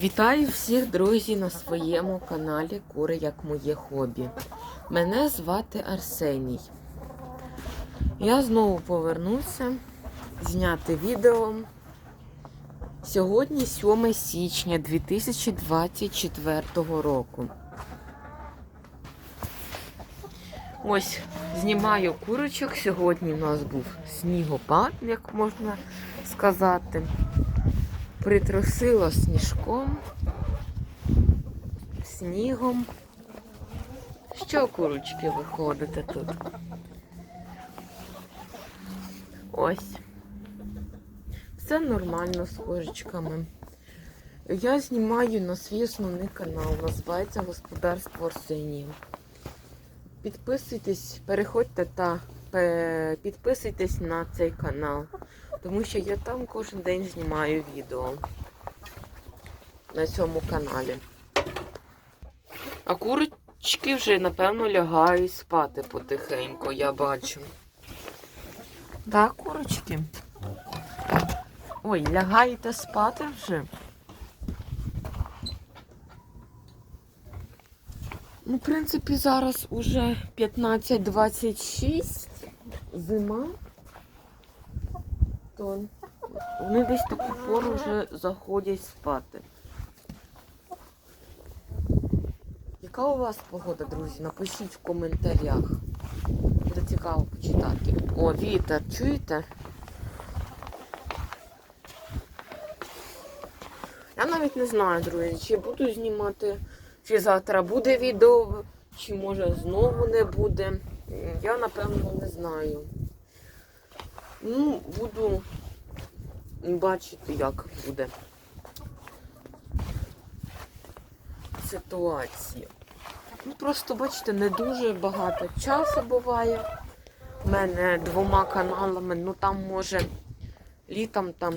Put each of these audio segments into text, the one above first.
Вітаю всіх друзі на своєму каналі Кури як моє хобі. Мене звати Арсеній. Я знову повернуся зняти відео. Сьогодні 7 січня 2024 року. Ось знімаю курочок. Сьогодні у нас був снігопад, як можна сказати. Притрусило сніжком, снігом. Що курочки виходите тут? Ось. Все нормально з курочками. Я знімаю на свій основний канал, називається Господарство Арсенія. Підписуйтесь, переходьте та підписуйтесь на цей канал, тому що я там кожен день знімаю відео на цьому каналі. А курочки вже, напевно, лягають спати потихеньку, я бачу. Так, курочки? Ой, лягаєте спати вже? Ну, в принципі, зараз уже 15-26 зима. То вони десь таку пору вже заходять спати. Яка у вас погода, друзі? Напишіть в коментарях. Буде цікаво почитати. О, вітер, чуєте? Я навіть не знаю, друзі, чи буду знімати, чи завтра буде відео, чи може знову не буде. Я напевно не знаю. Ну, буду бачити, як буде ситуація. Ну, просто, бачите, не дуже багато часу буває. У мене двома каналами, ну там може літом там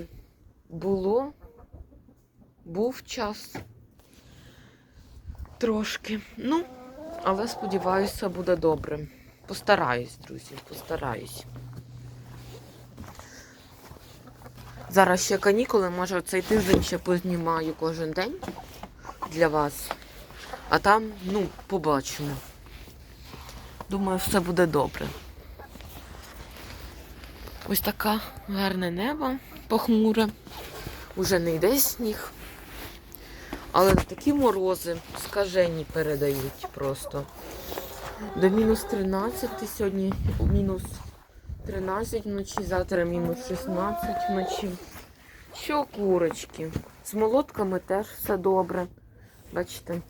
було, був час трошки. Ну, але сподіваюся, буде добре. Постараюсь, друзі, постараюсь. Зараз ще канікули, може цей тиждень ще познімаю кожен день для вас. А там, ну, побачимо. Думаю, все буде добре. Ось така гарне небо похмуре. Уже не йде сніг. Але такі морози скажені передають просто. До мінус 13 сьогодні мінус 13 вночі, завтра мінус 16 вночі. Що курочки? З молотками теж все добре. Бачите.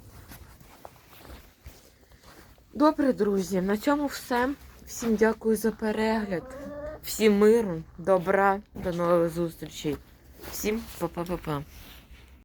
Добре, друзі, на цьому все. Всім дякую за перегляд. Всім миру, добра, до нових зустрічей. Всім па-па-па-па.